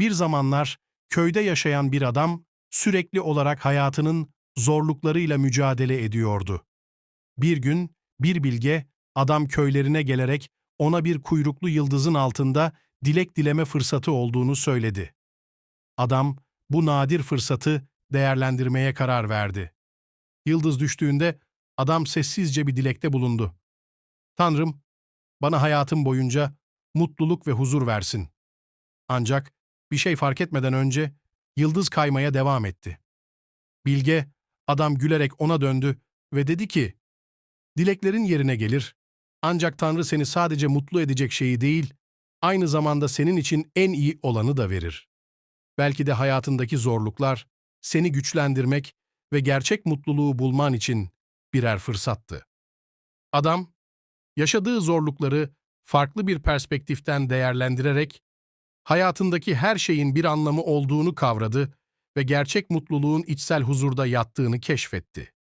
Bir zamanlar köyde yaşayan bir adam sürekli olarak hayatının zorluklarıyla mücadele ediyordu. Bir gün bir bilge adam köylerine gelerek ona bir kuyruklu yıldızın altında dilek dileme fırsatı olduğunu söyledi. Adam bu nadir fırsatı değerlendirmeye karar verdi. Yıldız düştüğünde adam sessizce bir dilekte bulundu. Tanrım, bana hayatım boyunca mutluluk ve huzur versin. Ancak bir şey fark etmeden önce yıldız kaymaya devam etti. Bilge, adam gülerek ona döndü ve dedi ki, Dileklerin yerine gelir, ancak Tanrı seni sadece mutlu edecek şeyi değil, aynı zamanda senin için en iyi olanı da verir. Belki de hayatındaki zorluklar, seni güçlendirmek ve gerçek mutluluğu bulman için birer fırsattı. Adam, yaşadığı zorlukları farklı bir perspektiften değerlendirerek, hayatındaki her şeyin bir anlamı olduğunu kavradı ve gerçek mutluluğun içsel huzurda yattığını keşfetti.